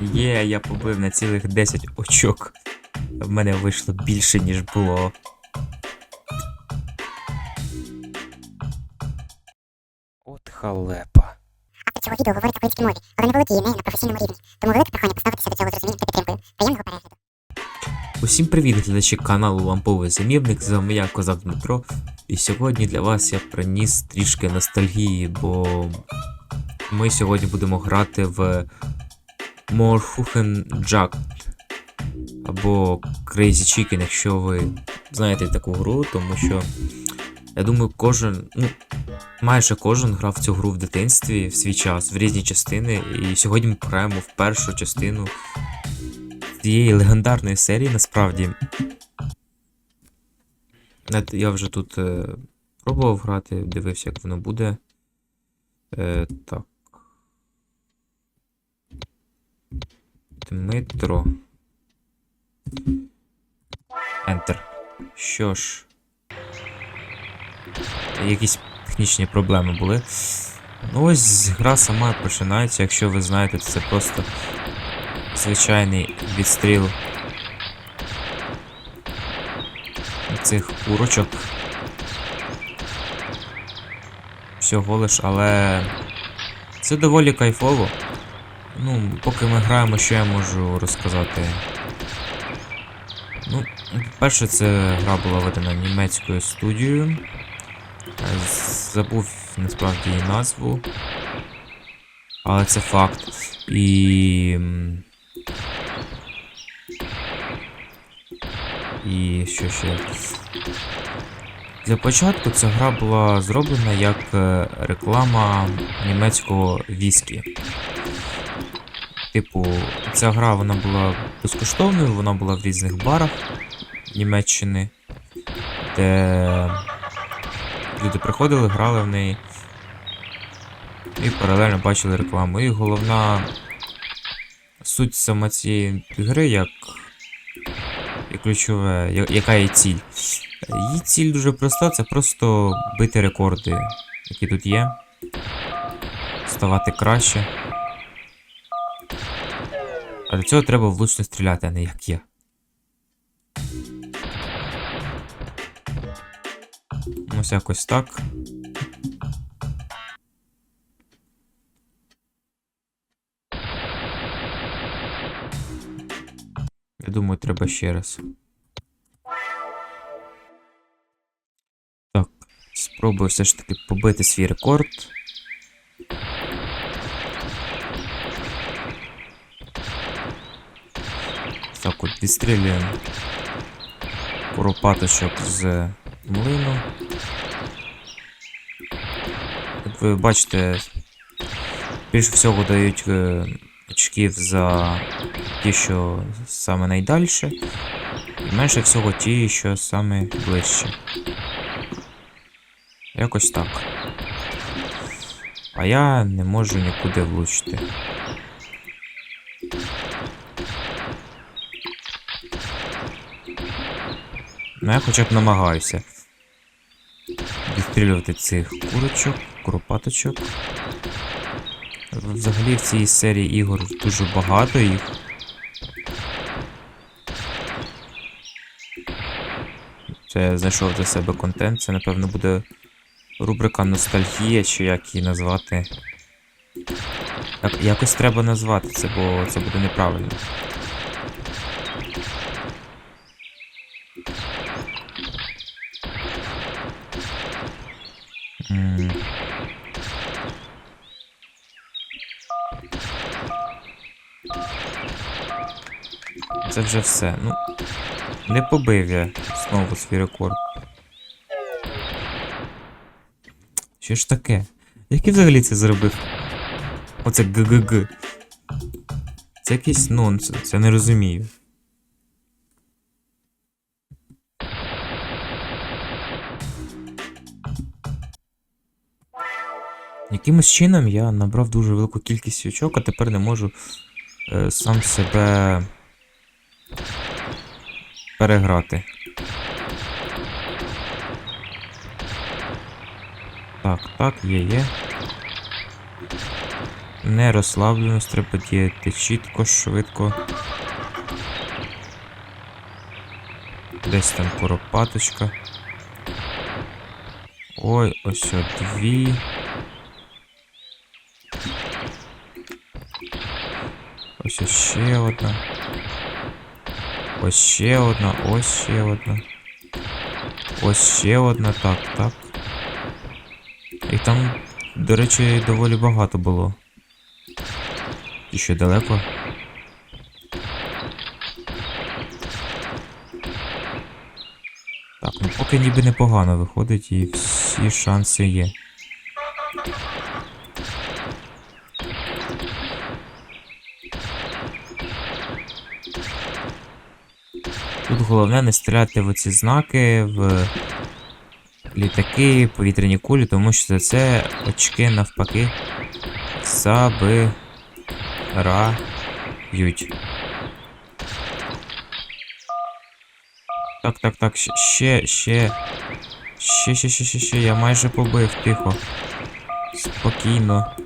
Є, я побив на цілих 10 очок. В мене вийшло більше, ніж було. От халепа. Автор цього відео говорить українській мові, але не володіє нею на професійному рівні. Тому велике прохання поставитися до цього з розумінням та підтримкою. Приємного перегляду. Усім привіт, глядачі каналу Ламповий Замірник. З вами я Козак Дмитро. І сьогодні для вас я приніс трішки ностальгії, бо ми сьогодні будемо грати в Morhuchen Jack або Crazy Chicken, якщо ви знаєте таку гру, тому що я думаю, кожен, ну, майже кожен грав цю гру в дитинстві в свій час, в різні частини. І сьогодні ми граємо в першу частину цієї легендарної серії насправді. Я вже тут е, пробував грати, дивився, як воно буде. Е, так. Дмитро. Enter. Що ж. Якісь технічні проблеми були. Ну ось гра сама починається, якщо ви знаєте, це просто звичайний відстріл цих курочок. Всього лиш, але це доволі кайфово. Ну, поки ми граємо, що я можу розказати. Ну, перше, це гра була видана німецькою студією. Е, Забув насправді її назву. Але це факт. І. І що ще? Для початку ця гра була зроблена як е, реклама німецького віскі. Типу, ця гра вона була безкоштовною, вона була в різних барах Німеччини, де люди приходили, грали в неї і паралельно бачили рекламу. І головна суть саме цієї гри, як і ключове, яка є ціль. Її ціль дуже проста, це просто бити рекорди, які тут є. Ставати краще. А до цього треба влучно стріляти, а не як я. Ось якось так. Я думаю, треба ще раз. Так, спробую все ж таки побити свій рекорд. Так от відстрілюємо куропаточок з млину. Як ви бачите, більше всього дають е, очків за ті, що саме найдальше, і менше всього ті, що саме ближче. Якось так. А я не можу нікуди влучити. Ну, я хоча б намагаюся відстрілювати цих курочок, куропаточок. Взагалі в цій серії ігор дуже багато їх. Це я знайшов для себе контент, це напевно буде рубрика Ностальгія, чи як її назвати. Так, якось треба назвати це, бо це буде неправильно. Це вже все. Ну, не побив я знову свій рекорд. Що ж таке? Як я взагалі це зробив? Оце ГГГ. Це якийсь нонсенс, я не розумію. Якимось чином я набрав дуже велику кількість очок, а тепер не можу е, сам себе переграти. Так, так, є, є. Не розслаблюємось, треба діяти чітко, швидко. Десь там куропаточка. Ой, ось о, дві. Ось ще одна. Ось ще одна, ось ще одна. Ось ще одна, так, так. І там, до речі, доволі багато було. І ще далеко. Так, ну поки ніби непогано виходить і всі шанси є. Тут головне не стріляти в ці знаки, в літаки, повітряні кулі, тому що за це очки навпаки забирають. Так, так, так, ще, ще. Ще, ще, ще, ще, ще, я майже побив, тихо. Спокійно.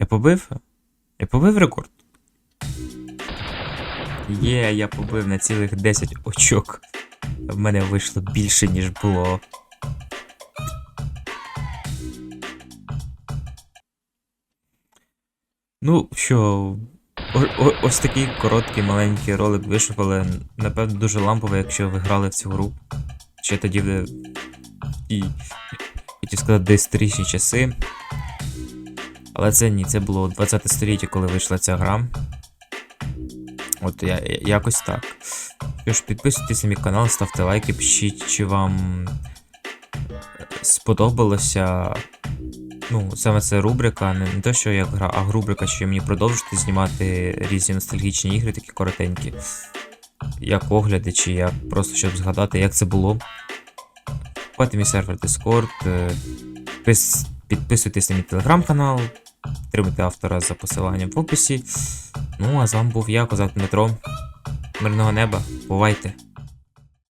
Я побив? Я побив рекорд? Є, я побив на цілих 10 очок. В мене вийшло більше, ніж було. Ну, що, о- ось такий короткий маленький ролик вийшов, але напевно дуже ламповий, якщо ви грали в цю гру. Ще тоді в і хотів сказати доісторичні часи. Але це ні, це було 20 століття, коли вийшла ця гра. От я, я- якось так. Що ж, підписуйтесь на мій канал, ставте лайки, пишіть, чи вам е, сподобалося. Ну, саме це рубрика, не, не те, що як гра, а рубрика, чи мені продовжити знімати різні ностальгічні ігри, такі коротенькі. Як огляди, чи як просто щоб згадати, як це було. В мій сервер Discord, е, підписуйтесь на мій телеграм-канал, підтримуйте автора за посиланням в описі. Ну, а з вами був я, Козак Дмитро. Мирного неба, бувайте!